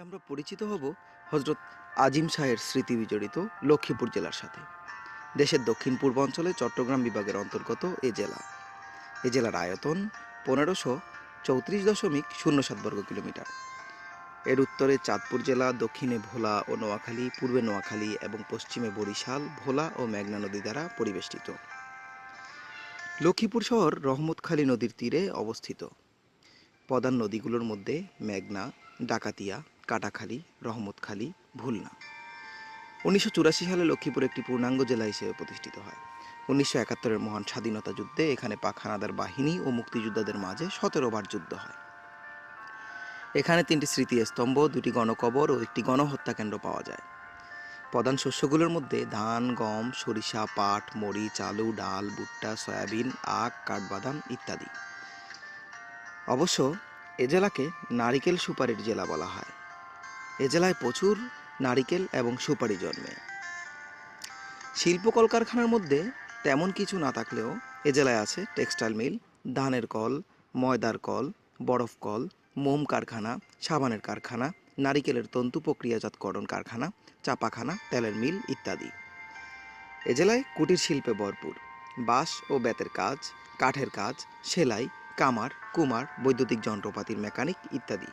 আমরা পরিচিত হব হজরত আজিম শাহের স্মৃতি বিজড়িত লক্ষ্মীপুর জেলার সাথে। দেশের দক্ষিণ পূর্বাঞ্চলে চট্টগ্রাম বিভাগের অন্তর্গত এ জেলা। এ জেলার আয়তন পনেরোশো চৌত্রিশ দশমিক শূন্য সাত বর্গ কিলোমিটার। এর উত্তরে চাঁদপুর জেলা, দক্ষিণে ভোলা ও নোয়াখালী, পূর্বে নোয়াখালী এবং পশ্চিমে বরিশাল, ভোলা ও মেঘনা নদী দ্বারা পরিবেষ্টিত। লক্ষ্মীপুর শহর রহমতখালী নদীর তীরে অবস্থিত। প্রধান নদীগুলোর মধ্যে মেঘনা, ডাকাতিয়া কাটাখালী, রহমতখালী, ভুলনা। উনিশশো চুরাশি সালে লক্ষ্মীপুর একটি পূর্ণাঙ্গ জেলা হিসেবে প্রতিষ্ঠিত হয়। উনিশশো একাত্তরের মহান স্বাধীনতা যুদ্ধে এখানে পাক হানাদার বাহিনী ও মুক্তিযোদ্ধাদের মাঝে সতেরো বার যুদ্ধ হয়। এখানে তিনটি স্মৃতিস্তম্ভ, দুটি গণকবর ও একটি গণহত্যা কেন্দ্র পাওয়া যায়। প্রধান শস্যগুলোর মধ্যে ধান, গম, সরিষা, পাট মরিচ আলু ডাল, ভুট্টা, সয়াবিন, আখ, কাঠবাদাম ইত্যাদি। অবশ্য এ জেলাকে নারিকেল সুপারির জেলা বলা হয়। এ জেলায় প্রচুর নারিকেল এবং সুপারি জন্মে। শিল্প কলকারখানার মধ্যে তেমন কিছু না থাকলেও এ জেলায় আছে টেক্সটাইল মিল, ধানের কল, ময়দার কল, বরফ কল, মোম কারখানা, সাবানের কারখানা, নারিকেলের তন্তু প্রক্রিয়াজাতকরণ কারখানা, চাপাখানা, তেলের মিল ইত্যাদি। এ জেলায় কুটির শিল্পে ভরপুর। বাঁশ ও বেতের কাজ, কাঠের কাজ, সেলাই, কামার, কুমার, বৈদ্যুতিক যন্ত্রপাতির মেকানিক ইত্যাদি।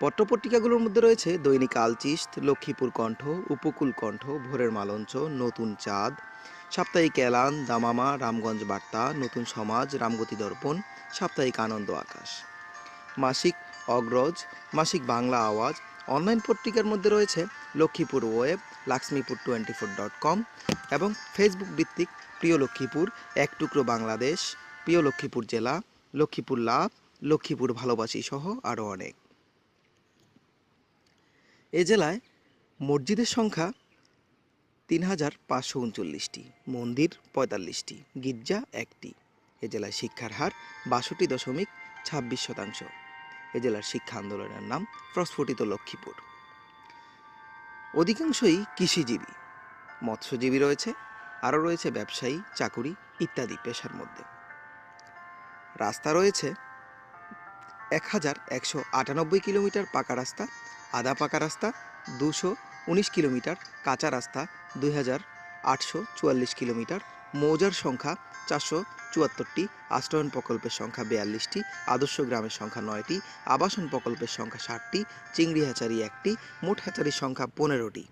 পত্রপত্রিকাগুলোর মধ্যে রয়েছে দৈনিক আলচিস্ত, লক্ষ্মীপুর কণ্ঠ, উপকূল কণ্ঠ, ভোরের মালঞ্চ, নতুন চাঁদ, সাপ্তাহিক এলান, দামামা, রামগঞ্জ বার্তা, নতুন সমাজ, রামগতি দর্পণ, সাপ্তাহিক আনন্দ আকাশ। মাসিক অগ্রজ, মাসিক বাংলা আওয়াজ, অনলাইন পত্রিকার মধ্যে রয়েছে Lakshmipur web, Laxmipur twenty four dot com এবং ফেসবুক ভিত্তিক প্রিয় লক্ষ্মীপুর, এক টুকরো বাংলাদেশ, প্রিয় লক্ষ্মীপুর জেলা, লক্ষ্মীপুর লাভ, লক্ষ্মীপুর ভালোবাসি সহ আরও অনেক। এ জেলায় মসজিদের সংখ্যা তিন হাজার পাঁচশো উনচল্লিশটি, মন্দির পঁয়তাল্লিশটি, গির্জা একটি। এ জেলায় শিক্ষার হার বাষট্টি দশমিক ছাব্বিশ শতাংশ। এ জেলার শিক্ষা আন্দোলনের নাম প্রস্ফুটিত লক্ষ্মীপুর। অধিকাংশই কৃষিজীবী, মৎস্যজীবী রয়েছে, আরও রয়েছে ব্যবসায়ী, চাকুরি ইত্যাদি পেশার মধ্যে। রাস্তা রয়েছে এক হাজার একশো আটানব্বই কিলোমিটার পাকা রাস্তা আধা পাকা রাস্তা, দুশো উনিশ কিলোমিটার কাঁচা রাস্তা দুই হাজার আটশো চুয়াল্লিশ কিলোমিটার। মৌজার সংখ্যা চারশো চুয়াত্তরটি, আশ্রয়ণ প্রকল্পের সংখ্যা বিয়াল্লিশটি, আদর্শ গ্রামের সংখ্যা নয়টি, আবাসন প্রকল্পের সংখ্যা ষাটটি, চিংড়ি হ্যাচারি একটি মোট হ্যাচারির সংখ্যা পনেরোটি।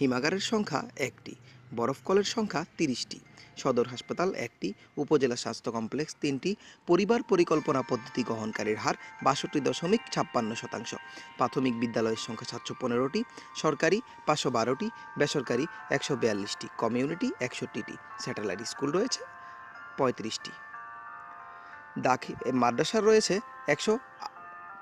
হিমাগারের সংখ্যা একটি। বরফকলের সংখ্যা তিরিশটি। সদর হাসপাতাল একটি, উপজেলা স্বাস্থ্য কমপ্লেক্স তিনটি, পরিবার পরিকল্পনা পদ্ধতি গ্রহণকারীর হার বাষট্টি দশমিক ছাপ্পান্ন শতাংশ। প্রাথমিক বিদ্যালয়ের সংখ্যা সাতশো পনেরোটি, সরকারি পাঁচশো বারোটি, বেসরকারি একশো বিয়াল্লিশটি, কমিউনিটি একষট্টিটি, স্যাটেলাইট স্কুল রয়েছে পঁয়ত্রিশটি। দাখিল মাদ্রাসার রয়েছে একশো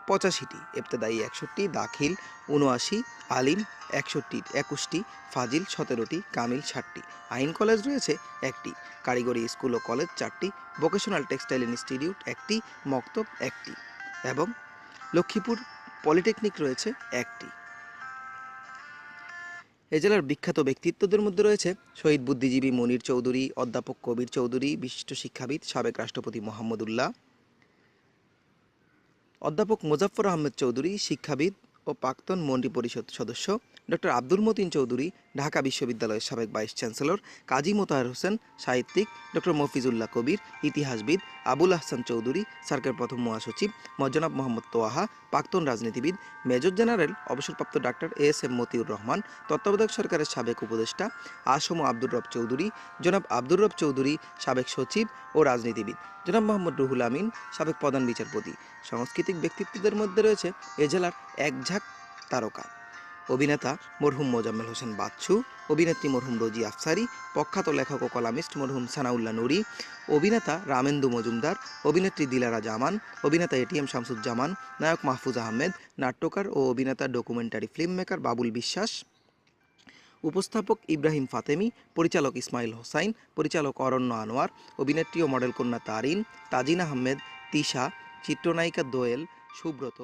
পঁচাশিটি, ইবতেদায়ী একষট্টি, দাখিল উনআশি আলিম একষট্টি, একুশটি, ফাজিল সতেরোটি, কামিল ষাটটি। আইন কলেজ রয়েছে একটি, কারিগরি স্কুল ও কলেজ চারটি, ভোকেশনাল টেক্সটাইল ইনস্টিটিউট একটি, মক্তব একটি এবং লক্ষ্মীপুর পলিটেকনিক রয়েছে একটি। এ জেলার বিখ্যাত ব্যক্তিত্বদের মধ্যে রয়েছে শহীদ বুদ্ধিজীবী মনির চৌধুরী, অধ্যাপক কবির চৌধুরী, বিশিষ্ট শিক্ষাবিদ, সাবেক রাষ্ট্রপতি মোহাম্মদুল্লাহ অধ্যাপক মোজাফফর আহমেদ চৌধুরী শিক্ষাবিদ ও প্রাক্তন মন্ত্রী পরিষদ সদস্য। ডক্টর আব্দুল মতিন চৌধুরী, ঢাকা বিশ্ববিদ্যালয়ের সাবেক ভাইস চ্যান্সেলর কাজী মোতাহার হোসেন, সাহিত্যিক ডক্টর মফিজুল্লাহ কবির, ইতিহাসবিদ আবুল আহসান চৌধুরী, সার্কের প্রথম মহাসচিব মজনাব মোহাম্মদ তোয়াহা, প্রাক্তন রাজনীতিবিদ মেজর জেনারেল, অবসরপ্রাপ্ত doctor A S M Matiur Rahman, তত্ত্বাবধায়ক সরকারের সাবেক উপদেষ্টা আসম আব্দুর রব চৌধুরী, জনাব আব্দুর রব চৌধুরী, সাবেক সচিব ও রাজনীতিবিদ। জনাব মোহাম্মদ রুহুল আমিন, সাবেক প্রধান বিচারপতি। সাংস্কৃতিক ব্যক্তিত্বদের মধ্যে রয়েছে এ জেলার এক ঝাঁক তারকা। অভিনেতা মরহুম মোজাম্মেল হোসেন বাচ্চু, অভিনেত্রী মরহুম রোজি আফসারি, প্রখ্যাত লেখক ও কলামিস্ট মরহুম সানাউল্লাহ নুরি, অভিনেতা রামেন্দু মজুমদার, অভিনেত্রী দিলারা জামান, অভিনেতা এটিএম শামসুজ্জামান, নায়ক মাহফুজ আহমেদ, নাট্যকার ও অভিনেতা ডকুমেন্টারি ফিল্ম মেকার বাবুল বিশ্বাস, উপস্থাপক ইব্রাহিম ফাতেমি, পরিচালক ইসমাইল হোসাইন, পরিচালক অরণ্য আনোয়ার, অভিনেত্রী ও মডেল কন্যা তারিন, তাজিন আহমেদ, তিশা, চিত্রনায়িকা দোয়েল, সুব্রত